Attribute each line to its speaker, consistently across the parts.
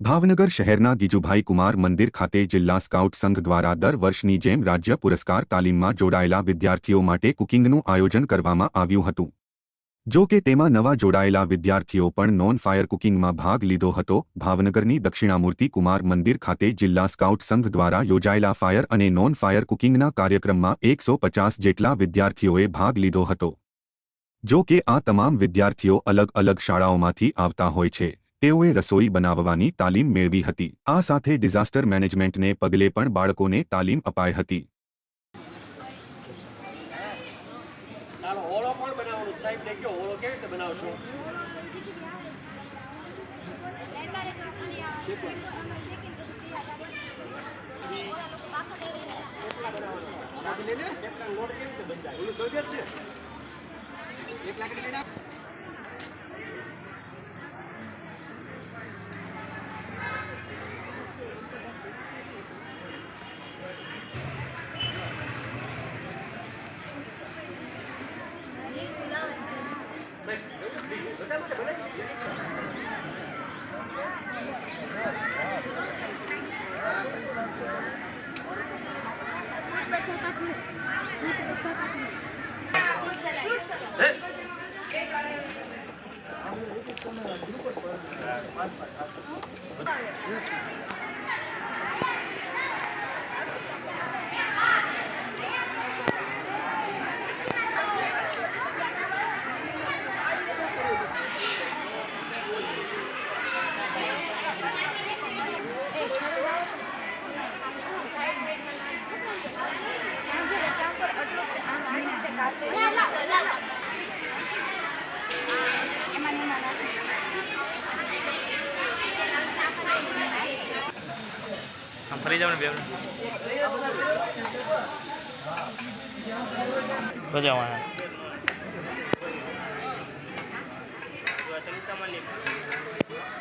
Speaker 1: ભાવનગર શહેરના ગીજુભાઈ કુમાર મંદિર ખાતે જિલ્લા સ્કાઉટ સંઘ દ્વારા દર વર્ષની જેમ રાજ્ય પુરસ્કાર તાલીમમાં જોડાયેલા વિદ્યાર્થીઓ માટે કુકિંગનું આયોજન કરવામાં આવ્યું હતું. જો કે તેમાં નવા જોડાયેલા વિદ્યાર્થીઓ પણ નોન ફાયર કુકિંગમાં ભાગ લીધો હતો. ભાવનગરની દક્ષિણામૂર્તિ કુમાર મંદિર ખાતે જિલ્લા સ્કાઉટ સંઘ દ્વારા યોજાયેલા ફાયર અને નોન ફાયર કુકિંગના કાર્યક્રમમાં એકસો પચાસ જેટલા વિદ્યાર્થીઓએ ભાગ લીધો હતો. જો કે આ તમામ વિદ્યાર્થીઓ અલગ અલગ શાળાઓમાંથી આવતા હોય છે. તેઓએ રસોઈ બનાવવાની તાલીમ મેળવી હતી. આ સાથે ડિઝાસ્ટર મેનેજમેન્ટને પગલે પણ બાળકોને તાલીમ અપાઈ હતી.
Speaker 2: ચાલો ઓળો પણ બનાવવાનું
Speaker 3: ફરી જાવ ને બે બજાવવાના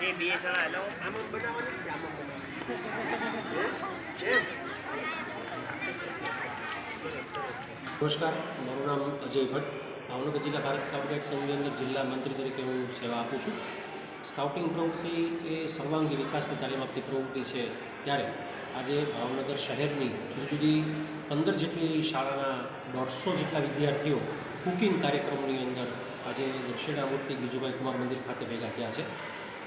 Speaker 2: એ બે જણા હેલો આમાં બનાવવાની
Speaker 4: નામ અજય ભટ્ટ. ભાવનગર જિલ્લા ભારત સ્કાઉટ ગાઈડ સંઘની અંદર જિલ્લા મંત્રી તરીકે હું સેવા આપું છું. સ્કાઉટિંગ પ્રવૃત્તિ એ સર્વાંગી વિકાસની તાલીમ આપતી પ્રવૃત્તિ છે ત્યારે આજે ભાવનગર શહેરની જુદી જુદી પંદર જેટલી શાળાના દોઢસો જેટલા વિદ્યાર્થીઓ કુકિંગ કાર્યક્રમની અંદર આજે દક્ષિણામૂર્તિ ગીજુભાઈ કુમાર મંદિર ખાતે ભેગા થયા છે.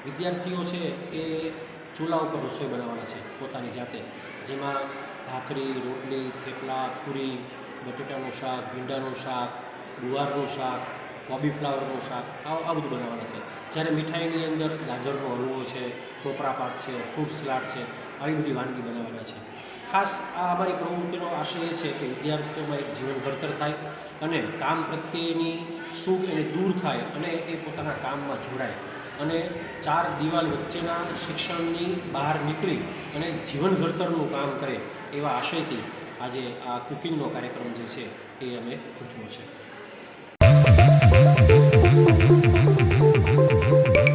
Speaker 4: વિદ્યાર્થીઓ છે એ ચૂલા ઉપર રસોઈ બનાવવાના છે પોતાની જાતે. જેમાં ભાખરી, રોટલી, થેપલા, પૂરી બટેટાનું શાક, ભીંડાનું શાક, ગુવારનું શાક, કોબીફ્લાવરનું શાક આ આ બધું બનાવવાના છે. જ્યારે મીઠાઈની અંદર ગાજરનો હલવો છે ટોપરા પાક છે, ફ્રૂટ સલાડ છે, આવી બધી વાનગી બનાવવાના છે. ખાસ આ અમારી પ્રવૃત્તિનો આશય એ છે કે વિદ્યાર્થીઓમાં એક જીવન ઘડતર થાય અને કામ પ્રત્યેની સુખ એને દૂર થાય અને એ પોતાના કામમાં જોડાય. અને ચાર દિવાલ વચ્ચેના શિક્ષણની બહાર નીકળી અને જીવન ઘડતરનું કામ કરે એવા આશયથી આજે આ કુકિંગનો કાર્યક્રમ જે છે એ અમે ગોઠવ્યો છે.